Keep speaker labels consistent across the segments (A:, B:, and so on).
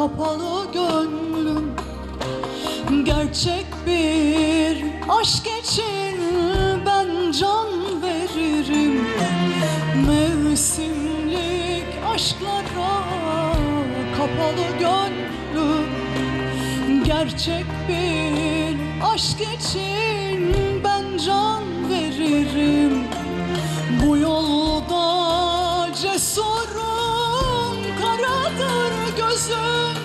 A: kapalı gönlüm. Gerçek bir aşk için ben can veririm. Mevsimlik aşklara kapalı gönlüm. Gerçek bir aşk için ben can veririm. Bu yolda cesurum karadır gözüm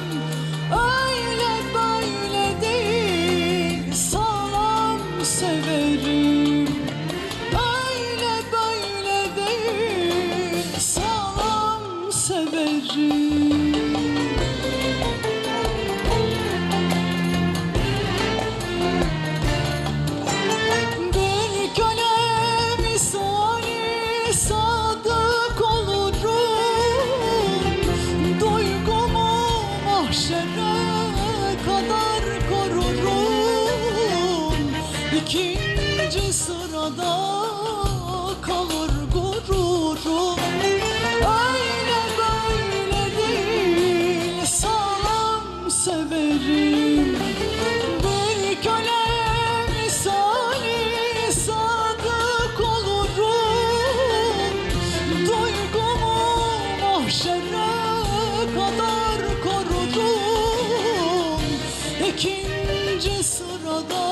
A: İkinci sırada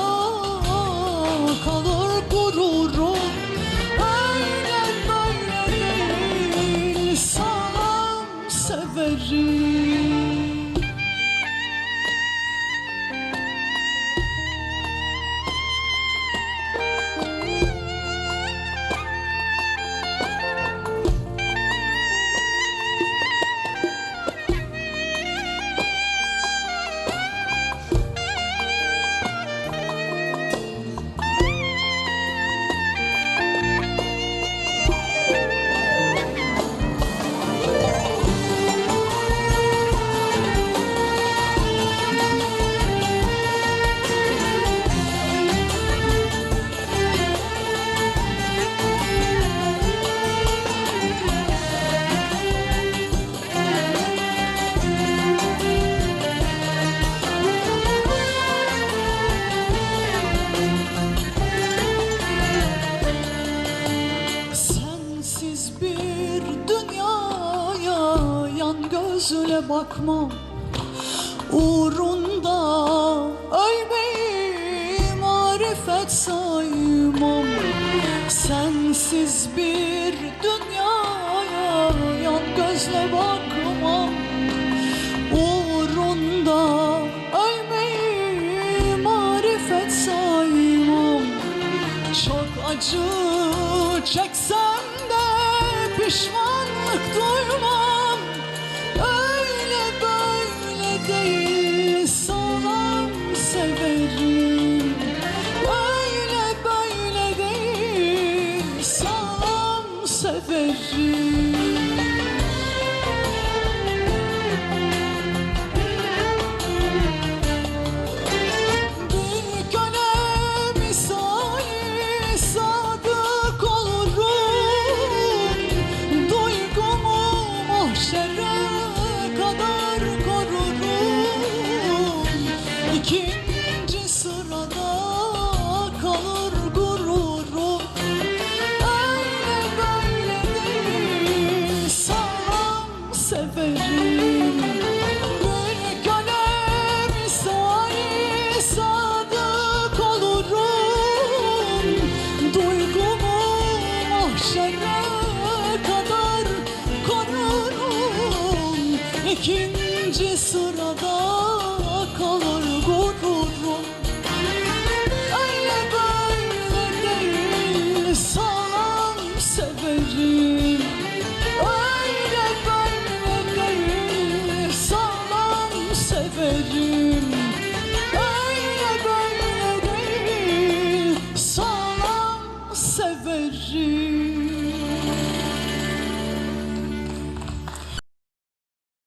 A: kalır gururum. Öyle böyle değil sağlam severim gözle bakmam Uğrunda. Ölmeyi marifet saymam. Sensiz bir dünyaya yan gözle bakmam. Uğrunda. Ölmeyi marifet saymam. Çok acı çeksem de pişmanlık duymam Öyle böyle değil cesur